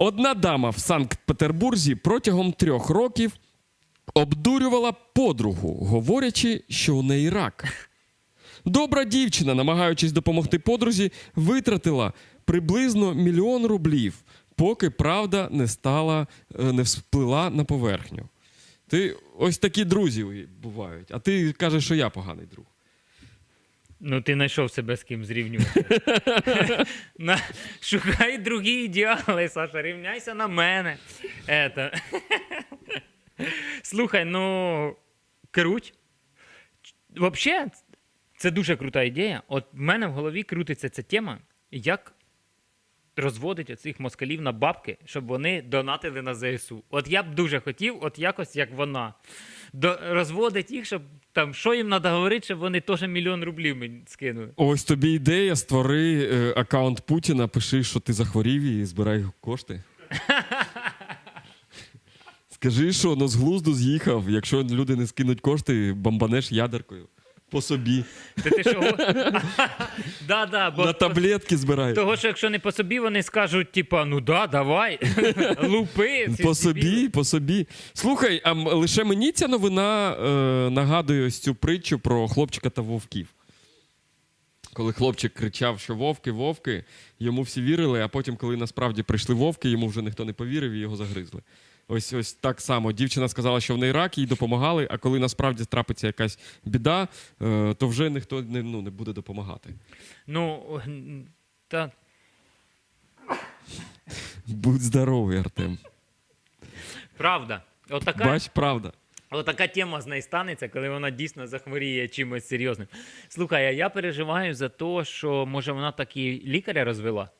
Одна дама в Санкт-Петербурзі протягом трьох років обдурювала подругу, говорячи, що у неї рак. Добра дівчина, намагаючись допомогти подрузі, витратила приблизно мільйон рублів, поки правда не стала, е, не всплила на поверхню. Ти ось такі друзі бувають, а ти кажеш, що я поганий друг. Ну, ти знайшов себе з ким зрівнювати. На- Шукай другі ідеали, Саша, рівняйся на мене. Ето. Слухай, ну круть. Взагалі, це дуже крута ідея. От в мене в голові крутиться ця тема, як розводить оцих москалів на бабки, щоб вони донатили на ЗСУ. От я б дуже хотів, от якось як вона. До, розводить їх, щоб там, що їм треба говорити, щоб вони теж мільйон рублів мені скинули. Ось тобі ідея, створи е, аккаунт Путіна, пиши, що ти захворів і збирай кошти. Скажи, що ну, з глузду з'їхав. Якщо люди не скинуть кошти, бомбанеш ядеркою. По собі. Ти, ти що? да, да, бо На таблетки збирай. того, що якщо не по собі, вони скажуть, типа, ну да, давай, лупи. ці По собі, по собі. Слухай, а м- лише мені ця новина е, нагадує ось цю притчу про хлопчика та вовків. Коли хлопчик кричав, що вовки, вовки, йому всі вірили, а потім, коли насправді прийшли вовки, йому вже ніхто не повірив і його загризли. Ось ось так само. Дівчина сказала, що в неї рак, їй допомагали, а коли насправді трапиться якась біда, е, то вже ніхто не, ну, не буде допомагати. Ну, та, Будь здоровий, Артем. правда. Отака, Бач, правда. отака тема з нею станеться, коли вона дійсно захворіє чимось серйозним. Слухай, а я переживаю за те, що може вона так і лікаря розвела.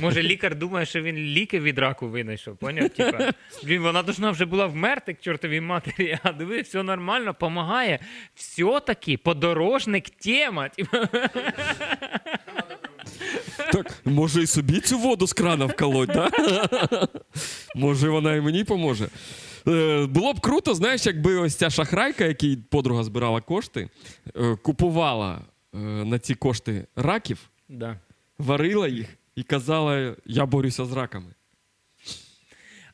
Може, лікар думає, що він ліки від раку винайшов, поняв? Типа, він, вона должна вже була вмерти к чортовій матері, а диви, все нормально, помагає. Все-таки подорожник тема. Типа, Так, може і собі цю воду з крана вколоть, да? Може, вона і мені поможе. Е, було б круто, знаєш, якби ось ця шахрайка, якій подруга збирала кошти, е, купувала е, на ці кошти раків, да. варила їх і казала: я борюся з раками.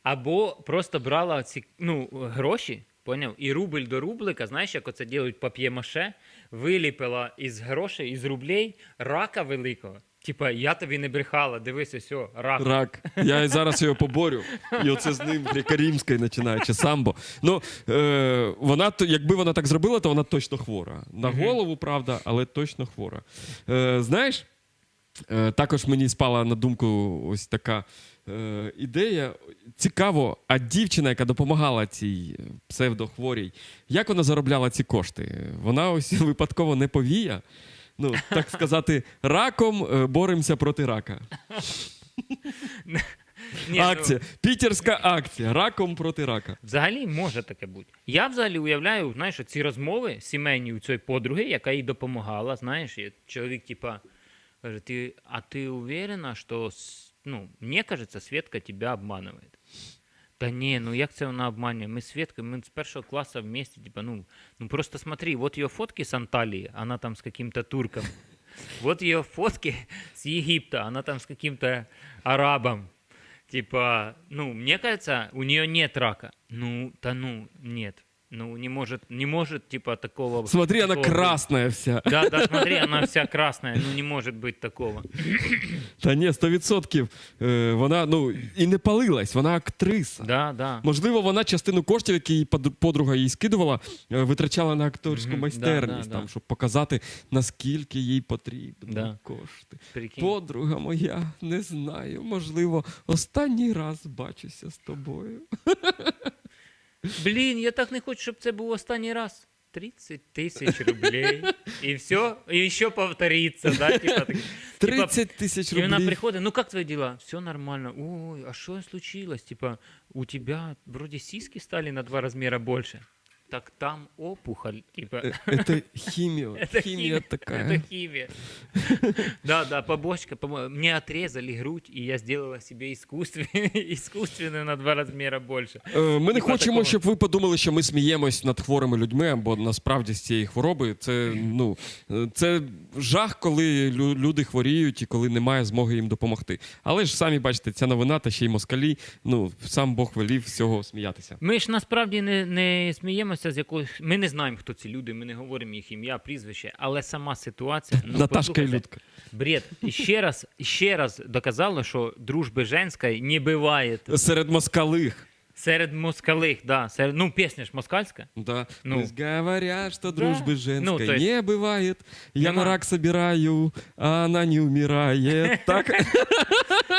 Або просто брала ці ну, гроші, поняв, і рубль до рублика, знаєш, як оце ділять пап'є-маше, виліпила із грошей, із рублей рака великого. Типа, я тобі не брехала, дивись, ось, о, рак. Рак. Я і зараз його поборю. І оце з ним греко-римською починаючи самбо. Ну, е, вона, якби вона так зробила, то вона точно хвора. На голову, правда, але точно хвора. Е, знаєш, також мені спала на думку ось така е, ідея. Цікаво, а дівчина, яка допомагала цій е, псевдохворій, як вона заробляла ці кошти? Вона ось випадково не повія. Ну, так сказати, раком е, боремося проти рака. Ні, ну, Пітерська акція. Раком проти рака. Взагалі може таке бути. Я взагалі уявляю, знаєш, ці розмови сімейні у цієї подруги, яка їй допомагала. Знаєш, чоловік, типа, каже, ти, а ти уверена, що с- ну, мені кажеться, Свідка тебе обманує. Та ні, ну як це вона обманює? Ми з Светкой, ми з першого класу вместе, типа, ну, ну просто смотри, вот ее фотки с Анталии, она там с каким-то турком. Вот ее фотки с Египта, она там с каким-то арабом. Типа, ну, мне кажется, у нее нет рака. Ну, да ну, нет. Ну, не может, не может, типа, такого... Смотри, такого быть. красна вся. Да, да, смотри, она вся красная. Ну, не может быть такого. Та ні, 100%. Е, вона ну і не палилась, вона актриса. Да, да. Можливо, вона частину коштів, які под- подруга їй скидувала, е, витрачала на акторську Мгм, майстерність, да, да, там, да. щоб показати, наскільки їй потрібні Да. кошти. Прикинь. Подруга моя, не знаю, можливо, останній раз бачуся з тобою. Блін, я так не хочу, щоб це був останній раз. 30 тисяч рублей. І все, і ще повториться, да? Типа, так, 30 тисяч И она рублів. приходит, ну как твои дела? Все нормально. Ой, а что случилось? Типа, у тебя вроде сиськи стали на два размера больше так там опухоль, типа. Э, Это химия. Это Химия Это такая. химия. Да, да, побочка. помо- Мне отрезали грудь, и я сделала себе искусственно- искусственную на два размера больше. Е, Ми не Типа хочемо, такого. щоб ви подумали, що ми сміємось над хворими людьми, бо насправді з цієї хвороби це ну е, це жах, коли лю- люди хворіють і коли немає змоги їм допомогти. Але ж самі бачите, ця новина та ще й москалі. Ну сам Бог велів з цього сміятися. Ми ж насправді не, не сміємося з якогось. Ми не знаємо, хто ці люди, ми не говоримо їх ім'я, прізвище, але сама ситуація. Ну, Наташка Людка. Бред. І ще раз, ще раз доказало, що дружби женської не буває. Серед москалих. Серед москалих, да. Серед, ну, пісня ж москальська. Да. Ну. Пусть говорят, что Да. женской Ну, есть- не бывает. Я Нема. на рак собираю, а она не умирает. Так?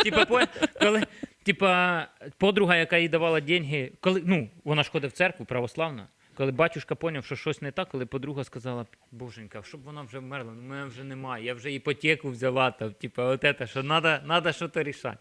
Типа, по- коли, типа, подруга, яка їй давала деньги, коли, ну, вона ж ходить в церкву православна. Коли батюшка поняв, що щось не так, коли подруга сказала, боженька, щоб вона вже вмерла, ну мене вже немає, я вже іпотеку взяла, там, типу, от це, що треба, щось рішати.